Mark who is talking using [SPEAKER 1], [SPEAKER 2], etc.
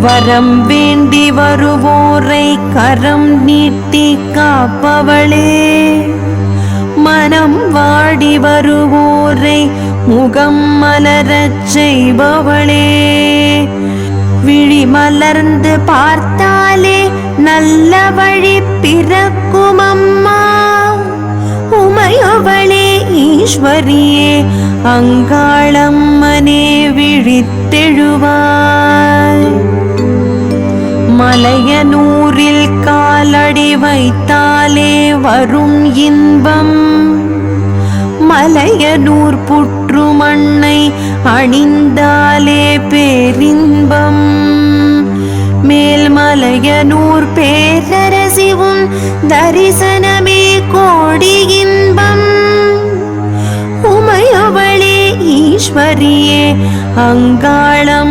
[SPEAKER 1] வரம் வேண்டி வருவோரை கரம் நீட்டி காப்பவளே. மனம் வாடி வருவோரை முகம் மலரச் செய்பவளே. விழி மலர்ந்து பார்த்தாலே நல்ல வழி பிறக்கும் அம்மா உமையவளே ஈஸ்வரியே அங்காளம்மா. விழித்தெழுவாய் மலையனூரில் காலடி வைத்தாலே வரும் இன்பம். மலையனூர் புற்று மண்ணை அணிந்தாலே பேரின்பம். மேல்மலையனூர் பேரரசிவும் தரிசன ஈஸ்வரியே அங்காளம்